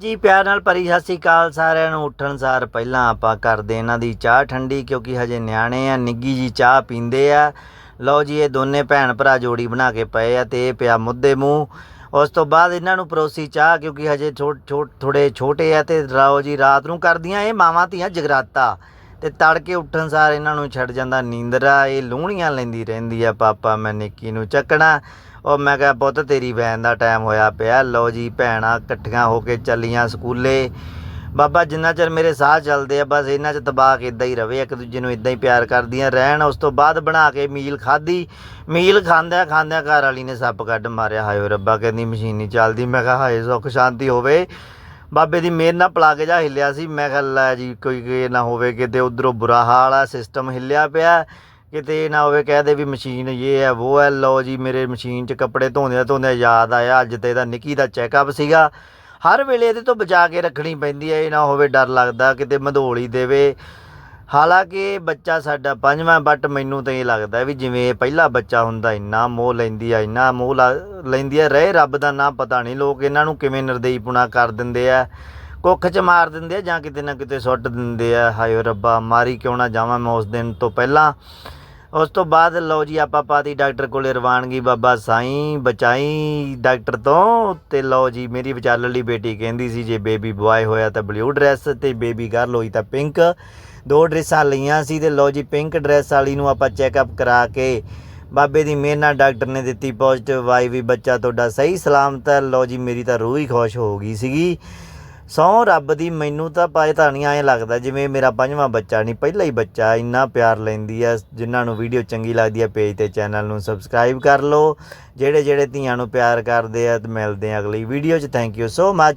ਜੀ, ਪਿਆਰ ਨਾਲ ਭਰੀ ਸਤਿ ਸ਼੍ਰੀ ਅਕਾਲ ਸਾਰਿਆਂ ਨੂੰ। ਉੱਠਣ ਸਾਰ ਪਹਿਲਾਂ ਆਪਾਂ ਕਰਦੇ ਇਹਨਾਂ ਦੀ ਚਾਹ ਠੰਡੀ, ਕਿਉਂਕਿ ਹਜੇ ਨਿਆਣੇ ਆ, ਨਿੱਗੀ ਜੀ ਚਾਹ ਪੀਂਦੇ ਆ। ਲਓ ਜੀ, ਇਹ ਦੋਨੇ ਭੈਣ ਭਰਾ ਜੋੜੀ ਬਣਾ ਕੇ ਪਏ ਆ ਤੇ ਇਹ ਪਿਆ ਮੁੱਦੇ ਮੂੰਹ। ਉਸ ਤੋਂ ਬਾਅਦ ਇਹਨਾਂ ਨੂੰ ਪਰੋਸੀ ਚਾਹ, ਕਿਉਂਕਿ ਹਜੇ ਛੋਟ ਛੋਟ ਥੋੜੇ ਛੋਟੇ ਆ ਤੇ ਲਓ ਜੀ, ਰਾਤ ਨੂੰ ਕਰਦੀਆਂ ਇਹ ਮਾਵਾਂ ਧੀਆਂ ਜਗਰਾਤਾ। ਤੇ ਤੜਕੇ ਉੱਠਣ ਸਾਰ ਇਹਨਾਂ ਨੂੰ ਛੱਡ ਜਾਂਦਾ ਨੀਂਦਰਾ ਇਹ ਲੂਹਣੀਆਂ ਲੈਂਦੀ ਰਹਿੰਦੀ ਆ ਪਾਪਾ, ਮੈਂ ਨਿੱਕੀ ਨੂੰ ਚੱਕਣਾ। ਉਹ ਮੈਂ ਕਿਹਾ, ਪੁੱਤ ਤੇਰੀ ਵੈਨ ਦਾ ਟਾਈਮ ਹੋਇਆ ਪਿਆ, ਲਓ ਜੀ ਭੈਣਾਂ ਇਕੱਠੀਆਂ ਹੋ ਕੇ ਚੱਲੀਆਂ ਸਕੂਲੇ। ਬਾਬਾ ਜਿੰਨਾ ਚਿਰ ਮੇਰੇ ਸਾਹ ਚੱਲਦੇ ਆ, ਬਸ ਇਹਨਾਂ 'ਚ ਤਬਾਕ ਇਦਾਂ ਹੀ ਰਵੇ, ਇੱਕ ਦੂਜੇ ਨੂੰ ਇਦਾਂ ਹੀ ਪਿਆਰ ਕਰਦੀਆਂ ਰਹਿਣ। ਉਸ ਤੋਂ ਬਾਅਦ ਬਣਾ ਕੇ ਮੀਲ ਖਾਧੀ। ਮੀਲ ਖਾਂਦਿਆਂ ਖਾਂਦਿਆਂ ਘਰ ਵਾਲੀ ਨੇ ਸੱਪ ਕੱਢ ਮਾਰਿਆ। ਹਾਏ ਰੱਬਾ, ਕਹਿੰਦੀ, ਮਸ਼ੀਨ ਨਹੀਂ ਚੱਲਦੀ। ਮੈਂ ਕਿਹਾ, ਹਾਏ ਸੁੱਖ ਸ਼ਾਂਤੀ ਹੋਵੇ। ਬਾਬੇ ਦੀ ਮਿਹਰ ਨਾਲ ਪਲੱਗ ਜਾ ਹਿੱਲਿਆ ਸੀ। ਮੈਂ ਕਿਹਾ, ਲੈ ਜੀ, ਕੋਈ ਇਹ ਨਾ ਹੋਵੇ ਕਿਤੇ ਉਧਰੋਂ ਬੁਰਾ ਹਾਲ ਆ ਸਿਸਟਮ ਹਿੱਲਿਆ ਪਿਆ। ਕਿਤੇ ਇਹ ਨਾ ਹੋਵੇ ਕਹਿ ਦੇ ਵੀ ਮਸ਼ੀਨ ਇਹ ਹੈ ਉਹ ਹੈ ਲਓ ਜੀ, ਮੇਰੇ ਮਸ਼ੀਨ 'ਚ ਕੱਪੜੇ ਧੋਂਦਿਆਂ ਧੋਂਦਿਆਂ ਯਾਦ ਆਇਆ। ਅੱਜ ਤੇ ਇਹਦਾ ਨਿੱਕੀ ਦਾ ਚੈੱਕਅਪ ਸੀਗਾ। ਹਰ ਵੇਲੇ ਇਹਦੇ ਤੋਂ ਬਚਾ ਕੇ ਰੱਖਣੀ ਪੈਂਦੀ ਹੈ ਇਹ ਨਾ ਹੋਵੇ ਡਰ ਲੱਗਦਾ ਕਿਤੇ ਮਧੋਲੀ ਦੇਵੇ। ਹਾਲਾਂਕਿ ਬੱਚਾ ਸਾਡਾ ਪੰਜਵਾਂ ਬਟ ਮੈਨੂੰ ਤਾਂ ਇਹ ਲੱਗਦਾ ਵੀ ਜਿਵੇਂ ਇਹ ਪਹਿਲਾ ਬੱਚਾ ਹੁੰਦਾ, ਇੰਨਾ ਮੋਹ ਲੈਂਦੀ ਆ, ਇੰਨਾ ਮੋਹ ਲਾ- ਲੈਂਦੀ ਆ, ਰਹੇ ਰੱਬ ਦਾ ਨਾਂ ਪਤਾ ਨਹੀਂ, ਲੋਕ ਇਹਨਾਂ ਨੂੰ ਕਿਵੇਂ ਨਿਰਦੇਈਪੁਣਾ ਕਰ ਦਿੰਦੇ ਆ, ਕੁੱਖ 'ਚ ਮਾਰ ਦਿੰਦੇ ਆ ਜਾਂ ਕਿਤੇ ਨਾ ਕਿਤੇ ਸੁੱਟ ਦਿੰਦੇ ਆ, ਹਾਏ ਰੱਬਾ, ਮਾਰੀ ਕਿਉਂ ਨਾ ਜਾਵਾਂ ਮੈਂ ਉਸ ਦਿਨ ਤੋਂ ਪਹਿਲਾਂ। ਉਸ ਤੋਂ ਬਾਅਦ ਲਓ ਜੀ, ਆਪਾਂ ਪਾਤੀ ਡਾਕਟਰ ਕੋਲੇ ਰਵਾਨਗੀ, ਬਾਬਾ ਸਾਈਂ ਬਚਾਈ ਡਾਕਟਰ ਤੋਂ ਤੇ ਲਓ ਜੀ, ਮੇਰੀ ਵਿਚਾਲਲੀ ਬੇਟੀ ਕਹਿੰਦੀ ਸੀ, ਜੇ ਬੇਬੀ ਬੁਆਏ ਹੋਇਆ ਤਾਂ ਬਲੂ ਡਰੈਸ ਤੇ ਬੇਬੀ ਗਰਲ ਹੋਈ ਤਾਂ ਪਿੰਕ। ਦੋ ਡਰੈਸਾਂ ਲਈਆਂ ਸੀ ਤੇ ਲਓ ਜੀ, ਪਿੰਕ ਡਰੈਸ ਵਾਲੀ ਨੂੰ ਆਪਾਂ ਚੈੱਕਅਪ ਕਰਾ ਕੇ ਬਾਬੇ ਦੀ ਮਿਹਰ ਨਾਲ ਡਾਕਟਰ ਨੇ ਦਿੱਤੀ ਪੋਜ਼ਿਟਿਵ, ਵਾਈ ਵੀ ਬੱਚਾ ਤੁਹਾਡਾ ਸਹੀ ਸਲਾਮਤ ਹੈ। ਲਓ ਜੀ, ਮੇਰੀ ਤਾਂ ਰੂਹ ਹੀ ਖੁਸ਼ ਹੋ ਗਈ ਸੀਗੀ। ਸੌ ਰੱਬ ਦੀ, ਮੈਨੂੰ ਤਾਂ ਪਾਏ ਤਾਂ ਨਹੀਂ ਐਂ ਲੱਗਦਾ ਜਿਵੇਂ ਮੇਰਾ ਪੰਜਵਾਂ ਬੱਚਾ ਨਹੀਂ, ਪਹਿਲਾ ਹੀ ਬੱਚਾ, ਇੰਨਾ ਪਿਆਰ ਲੈਂਦੀ ਆ ਜਿਨ੍ਹਾਂ ਨੂੰ ਵੀਡੀਓ ਚੰਗੀ ਲੱਗਦੀ ਆ ਪੇਜ ਤੇ ਚੈਨਲ ਨੂੰ ਸਬਸਕ੍ਰਾਈਬ ਕਰ ਲਓ। ਜਿਹੜੇ ਜਿਹੜੇ ਧੀਆਂ ਨੂੰ ਪਿਆਰ ਕਰਦੇ ਆ ਤੇ ਮਿਲਦੇ ਆ ਅਗਲੀ ਵੀਡੀਓ 'ਚ। Thank you so much